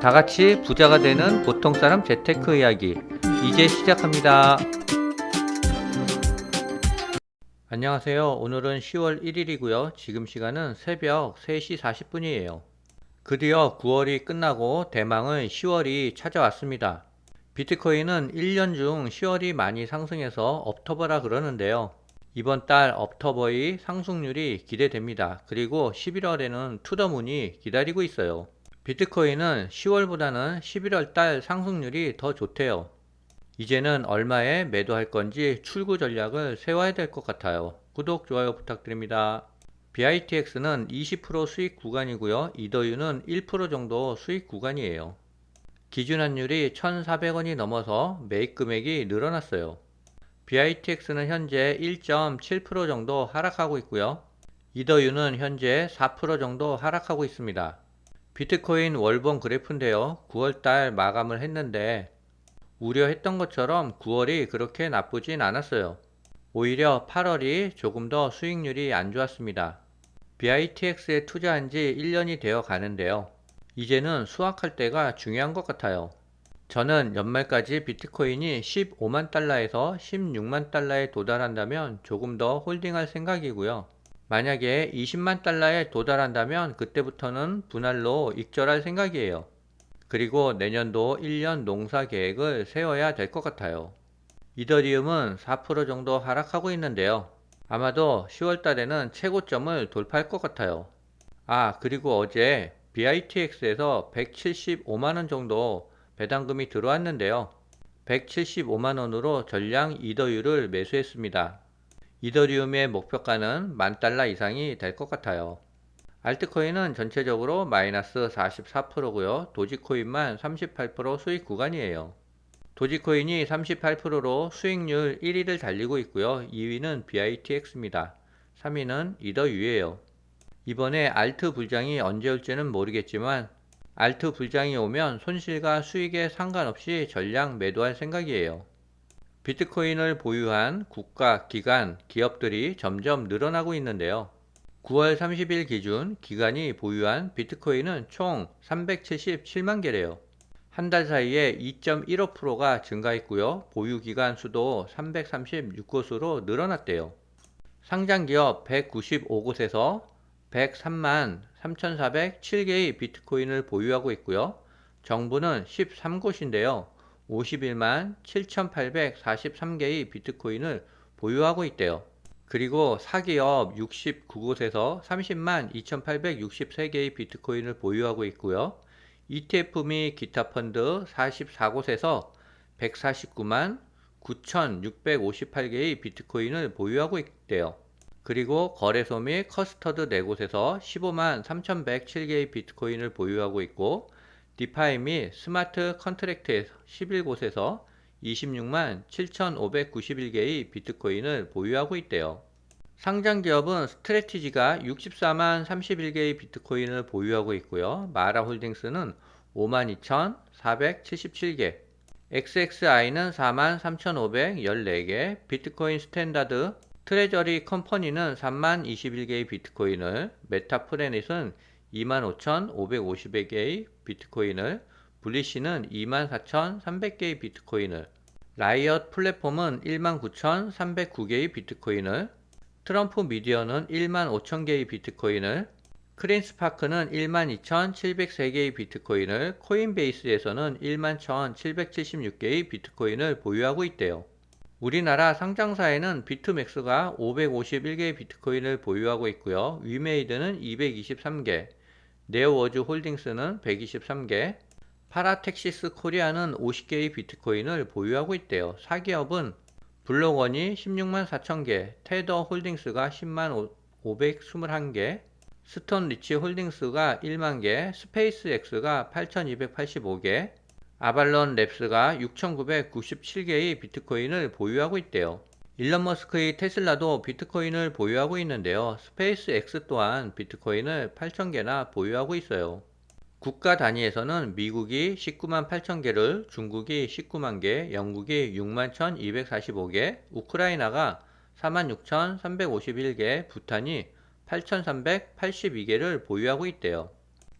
다 같이 부자가 되는 보통 사람 재테크 이야기 이제 시작합니다. 안녕하세요. 오늘은 10월 1일이고요. 지금 시간은 새벽 3시 40분이에요. 드디어 9월이 끝나고 대망의 10월이 찾아왔습니다. 비트코인은 1년 중 10월이 많이 상승해서 업터버라 그러는데요. 이번 달 업터버의 상승률이 기대됩니다. 그리고 11월에는 투더문이 기다리고 있어요. 비트코인은 10월보다는 11월 달 상승률이 더 좋대요. 이제는 얼마에 매도할 건지 출구 전략을 세워야 될 것 같아요. 구독, 좋아요 부탁드립니다. BITX는 20% 수익 구간이고요. 이더유는 1% 정도 수익 구간이에요. 기준 환율이 1,400원이 넘어서 매입 금액이 늘어났어요. BITX는 현재 1.7% 정도 하락하고 있고요. 이더유는 현재 4% 정도 하락하고 있습니다. 비트코인 월봉 그래프인데요. 9월달 마감을 했는데 우려했던 것처럼 9월이 그렇게 나쁘진 않았어요. 오히려 8월이 조금 더 수익률이 안 좋았습니다. BITX에 투자한 지 1년이 되어 가는데요. 이제는 수확할 때가 중요한 것 같아요. 저는 연말까지 비트코인이 15만 달러에서 16만 달러에 도달한다면 조금 더 홀딩할 생각이고요. 만약에 20만 달러에 도달한다면 그때부터는 분할로 익절할 생각이에요. 그리고 내년도 1년 농사 계획을 세워야 될 것 같아요. 이더리움은 4% 정도 하락하고 있는데요. 아마도 10월 달에는 최고점을 돌파할 것 같아요. 아, 그리고 어제 BITX에서 175만원 정도 배당금이 들어왔는데요. 175만원으로 전량 이더유를 매수했습니다. 이더리움의 목표가는 만 달러 이상이 될 것 같아요. 알트코인은 전체적으로 마이너스 44%고요. 도지코인만 38% 수익 구간이에요. 도지코인이 38%로 수익률 1위를 달리고 있고요. 2위는 BITX입니다. 3위는 이더유예요. 이번에 알트 불장이 언제 올지는 모르겠지만 알트 불장이 오면 손실과 수익에 상관없이 전량 매도할 생각이에요. 비트코인을 보유한 국가, 기관, 기업들이 점점 늘어나고 있는데요. 9월 30일 기준 기관이 보유한 비트코인은 총 377만 개래요. 한 달 사이에 2.15%가 증가했고요. 보유 기간 수도 336곳으로 늘어났대요. 상장 기업 195곳에서 103만 3,407개의 비트코인을 보유하고 있고요. 정부는 13곳인데요. 51만 7,843개의 비트코인을 보유하고 있대요. 그리고 사기업 69곳에서 30만 2,863개의 비트코인을 보유하고 있고요. ETF 및 기타 펀드 44곳에서 149만 9,658개의 비트코인을 보유하고 있대요. 그리고 거래소 및 커스터드 4곳에서 15만 3,107개의 비트코인을 보유하고 있고 디파이 및 스마트 컨트랙트 11곳에서 26만 7,591개의 비트코인을 보유하고 있대요. 상장 기업은 스트레티지가 64만 31개의 비트코인을 보유하고 있고요. 마라 홀딩스는 5만 2,477개, XXI는 4만 3,514개, 비트코인 스탠다드 트레저리 컴퍼니는 3만 21개의 비트코인을, 메타프레닛은 25,550개의 비트코인을, 블리시는 24,300개의 비트코인을, 라이엇 플랫폼은 19,309개의 비트코인을, 트럼프 미디어는 1만 5천개의 비트코인을, 크린스파크는 1만 2,703개의 비트코인을, 코인베이스에서는 1만 1,776개의 비트코인을 보유하고 있대요. 우리나라 상장사에는 비트맥스가 551개의 비트코인을 보유하고 있고요. 위메이드는 223개, 네오워즈 홀딩스는 123개, 파라텍시스 코리아는 50개의 비트코인을 보유하고 있대요. 사기업은 블록원이 16만 4천 개, 테더 홀딩스가 10만 521개, 스톤 리치 홀딩스가 1만 개, 스페이스 X가 8,285개, 아발론 랩스가 6,997개의 비트코인을 보유하고 있대요. 일론 머스크의 테슬라도 비트코인을 보유하고 있는데요. 스페이스 X 또한 비트코인을 8,000개나 보유하고 있어요. 국가 단위에서는 미국이 19만 8천 개를, 중국이 19만 개, 영국이 6만 1,245개, 우크라이나가 4만 6,351개, 부탄이 8,382개를 보유하고 있대요.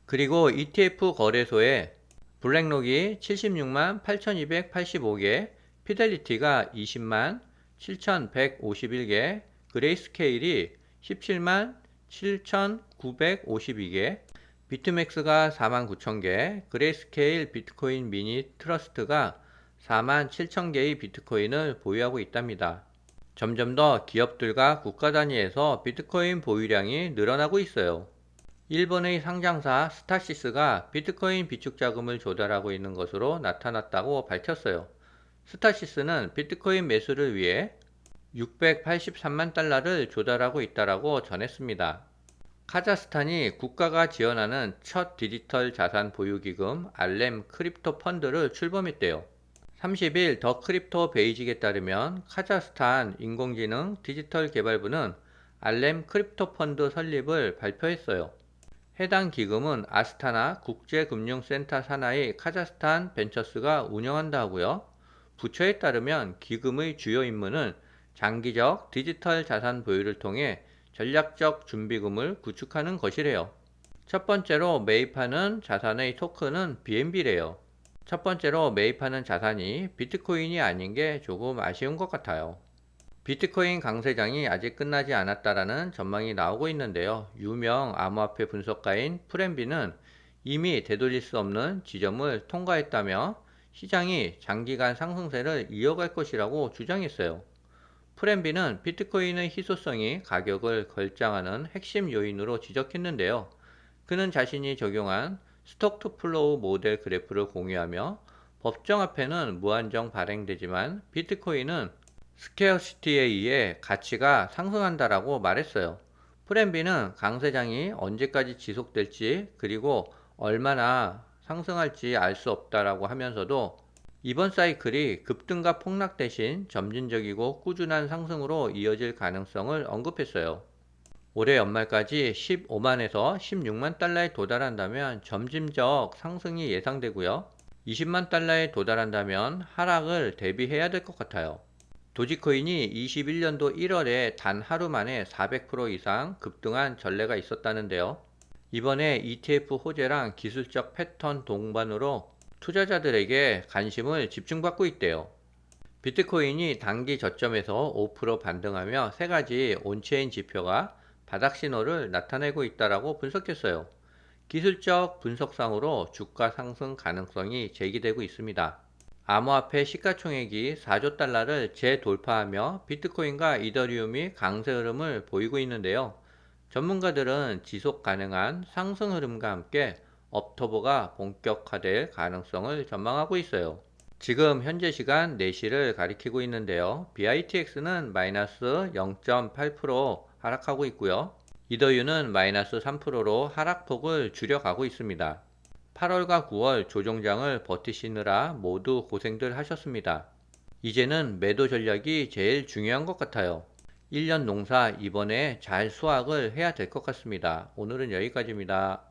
그리고 ETF 거래소에 블랙록이 76만 8285개, 피델리티가 20만 7151개, 그레이스케일이 17만 7952개, 비트맥스가 4만 9천개, 그레이스케일 비트코인 미니 트러스트가 4만 7천 개의 비트코인을 보유하고 있답니다. 점점 더 기업들과 국가 단위에서 비트코인 보유량이 늘어나고 있어요. 일본의 상장사 스타시스가 비트코인 비축 자금을 조달하고 있는 것으로 나타났다고 밝혔어요. 스타시스는 비트코인 매수를 위해 683만 달러를 조달하고 있다라고 전했습니다. 카자흐스탄이 국가가 지원하는 첫 디지털 자산 보유 기금 알렘 크립토 펀드를 출범했대요. 30일 더 크립토 베이직에 따르면 카자흐스탄 인공지능 디지털 개발부는 알렘 크립토 펀드 설립을 발표했어요. 해당 기금은 아스타나 국제금융센터 산하의 카자흐스탄 벤처스가 운영한다 하고요. 부처에 따르면 기금의 주요 임무는 장기적 디지털 자산 보유를 통해 전략적 준비금을 구축하는 것이래요. 첫 번째로 매입하는 자산의 토큰은 BNB래요. 첫 번째로 매입하는 자산이 비트코인이 아닌 게 조금 아쉬운 것 같아요. 비트코인 강세장이 아직 끝나지 않았다라는 전망이 나오고 있는데요. 유명 암호화폐 분석가인 프렌비는 이미 되돌릴 수 없는 지점을 통과했다며 시장이 장기간 상승세를 이어갈 것이라고 주장했어요. 프렌비는 비트코인의 희소성이 가격을 결정하는 핵심 요인으로 지적했는데요. 그는 자신이 적용한 스톡 투 플로우 모델 그래프를 공유하며 법정 화폐는 무한정 발행되지만 비트코인은 스케어시티에 의해 가치가 상승한다라고 말했어요. 프렌비는 강 세장이 언제까지 지속될지 그리고 얼마나 상승할지 알 수 없다라고 하면서도 이번 사이클이 급등과 폭락 대신 점진적이고 꾸준한 상승으로 이어질 가능성을 언급했어요. 올해 연말까지 15만에서 16만 달러에 도달한다면 점진적 상승이 예상되고요. 20만 달러에 도달한다면 하락을 대비해야 될 것 같아요. 도지코인이 21년도 1월에 단 하루 만에 400% 이상 급등한 전례가 있었다는데요. 이번에 ETF 호재랑 기술적 패턴 동반으로 투자자들에게 관심을 집중받고 있대요. 비트코인이 단기 저점에서 5% 반등하며 세 가지 온체인 지표가 바닥 신호를 나타내고 있다라고 분석했어요. 기술적 분석상으로 주가 상승 가능성이 제기되고 있습니다. 암호화폐 시가총액이 4조 달러를 재돌파하며 비트코인과 이더리움이 강세 흐름을 보이고 있는데요. 전문가들은 지속 가능한 상승 흐름과 함께 업터보가 본격화될 가능성을 전망하고 있어요. 지금 현재 시간 4시를 가리키고 있는데요. BITX는 마이너스 0.8% 하락하고 있고요. 이더유는 마이너스 3%로 하락폭을 줄여가고 있습니다. 8월과 9월 조정장을 버티시느라 모두 고생들 하셨습니다. 이제는 매도 전략이 제일 중요한 것 같아요. 1년 농사 이번에 잘 수확을 해야 될 것 같습니다. 오늘은 여기까지입니다.